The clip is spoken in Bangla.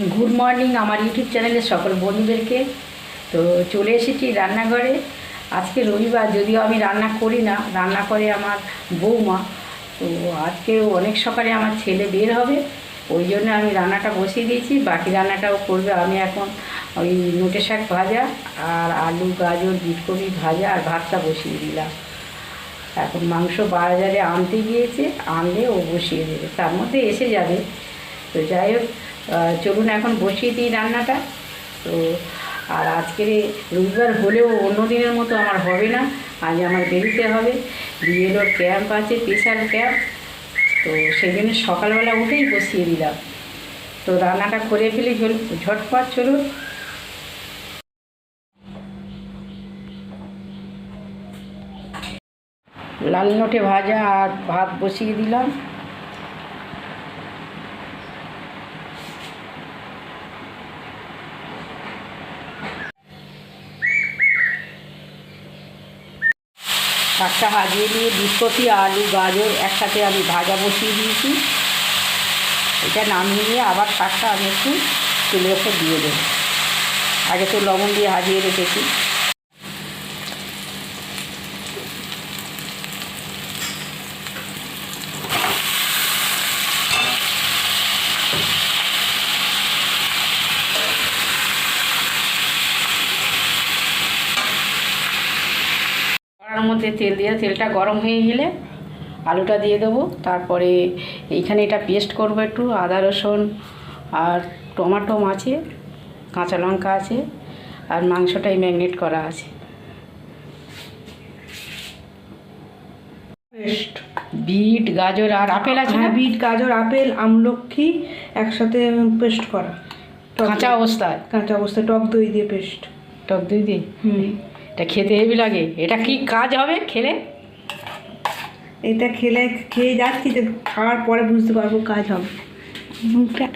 গুড মর্নিং আমার ইউটিউব চ্যানেলের সকল বন্ধুদেরকে। তো চলে এসেছি রান্নাঘরে। আজকে রবিবার, যদিও আমি রান্না করি না, রান্না করে আমার বৌমা। তো আজকে অনেক সকালে আমার ছেলে বের হবে, ওই জন্য আমি রান্নাটা বসিয়ে দিয়েছি। বাকি রান্নাটাও করবে আমি এখন ওই নোটে শাক ভাজা আর আলু, গাজর, বিটকপি ভাজা আর ভাতটা বসিয়ে দিলাম। এখন মাংস বাজারে আনতে গিয়েছে, আনলে ও বসিয়ে দেবে। তার মধ্যে এসে যাবে। তো যাই হোক চলুন এখন বসিয়ে দিই রান্নাটা। তো, আর আজকের রবিবার হলেও অন্য দিনের মতো আমার হবে না। আজ আমার বেরোতে হবে। বিএলওর ক্যাম্প আছে, স্পেশাল ক্যাম্প। তো সেই জন্য সকালবেলা উঠেই বসিয়ে দিলাম। তো রান্নাটা করে ফেলি ঝটপট চলুন। লাল নোটে ভাজা আর ভাত বসিয়ে দিলাম। শাকটা ভাজিয়ে দিয়ে বিস্কপি আলু, গাজর একসাথে আমি ভাজা বসিয়ে দিয়েছি। এটা নামিয়ে নিয়ে আবার শাকটা আমি একটু তুলে ওপর দিয়ে দেবো। আগে তো লবণ দিয়ে হাজিয়ে রেখেছি। মধ্যে তেল দিয়ে তেলটা গরম হয়ে গেলে আলুটা দিয়ে দেবো। তারপরে এইখানে এটা পেস্ট করব একটু আদা রসুন আর টমাটো আছে কাঁচা লঙ্কা আছে আর মাংসটাই ম্যাগনেট করা আছে। পেস্ট বিট গাজর আর আপেল আছে না? হ্যাঁ বিট গাজর আপেল আমলক্ষী একসাথে পেস্ট করা। কাঁচা অবস্থায়? কাঁচা অবস্থায় টক দই দিয়ে পেস্ট। টক দই দিয়ে? হুম। এটা খেতে হেবি লাগে। এটা কি কাজ হবে খেলে? এটা খেলে, খেয়ে যাচ্ছি তো খাওয়ার পরে বুঝতে পারব কাজ হবে। মুখটা